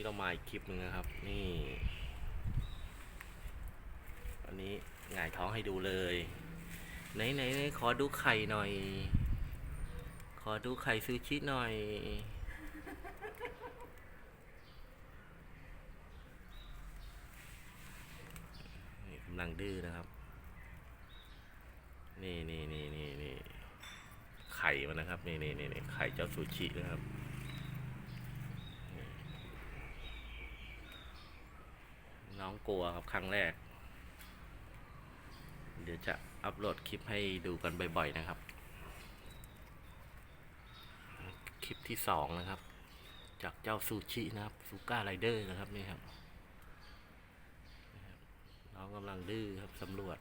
นี้เรามาอีกคลิปหนึ่งนะครับ นี่ อันนี้หงายท้องให้ดูเลยไหนไหนไหนขอดูไข่หน่อย ขอดูไข่ซูชิหน่อย นี่กำลังดื้อนะครับ นี่นี่นี่นี่นี่ไข่มันนะครับ นี่นี่นี่ไข่เจ้าซูชินะครับนี่ น้องกลัวครับครั้งแรก เดี๋ยวจะอัปโหลดคลิปให้ดูกันบ่อยๆนะครับ คลิปที่สองนะครับ จากเจ้าซูชินะครับซูก้าไรเดอร์นะครับนี่ครับน้องกำลังดื้อครับสำรวจ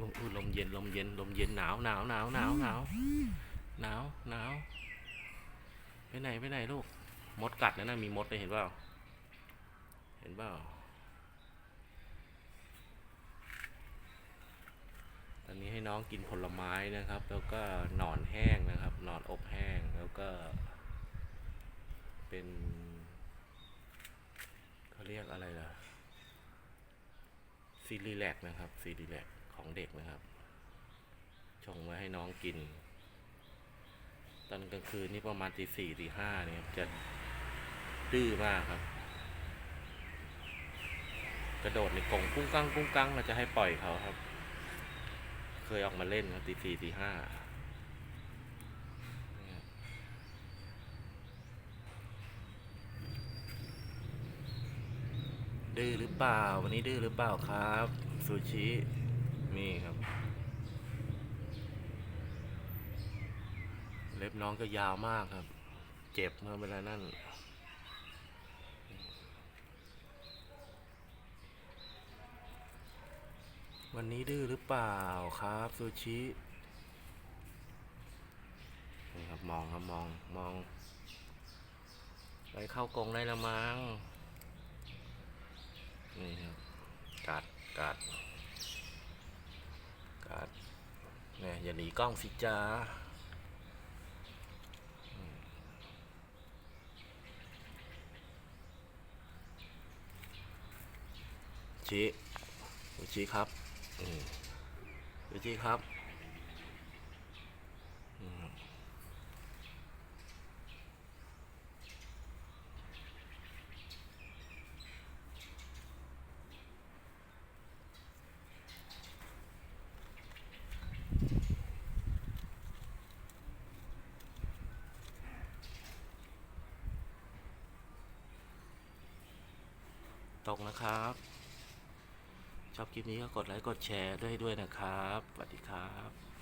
ลมอู้ลมเย็นลมเย็นลมเย็นหนาวหนาวหนาวหนาวหนาวหนาวหนาว ไปไหนไปไหนลูก มดกัดนะนะมีมดเลยเห็นเปล่า เห็นเปล่า ตอนนี้ให้น้องกินผลไม้นะครับ แล้วก็หนอนแห้งนะครับ หนอนอบแห้ง แล้วก็ เป็นเขาเรียกอะไรล่ะซีรีแลกนะครับซีรีแลกของเด็กนะครับ ชงไว้ให้น้องกิน ตอนกลางคืนนี่ประมาณตีสี่ตีห้าเนี่ยจะดื้อมากครับ กระโดดในกรงกุ้งกั้งกุ้งกั้งเราจะให้ปล่อยเขาครับ เคยออกมาเล่นครับตีสี่ตีห้าดื้อหรือเปล่า วันนี้ดื้อหรือเปล่าครับซูชิ นี่ครับ เล็บน้องก็ยาวมากครับ เจ็บเมื่อเวลานั่นวันนี้ดื้อหรือเปล่าครับซูชินี่ครับมองครับมองมอง ไปเข้ากรงได้ละมั้งนี่ครับกัดกัดกัดเนี่ยอย่าหนีกล้องสิจ้า ชิซูชิครับอืมดูจีครับตกนะครับ ชอบคลิปนี้ก็กดไลค์กดแชร์ด้วยด้วยนะครับสวัสดีครับ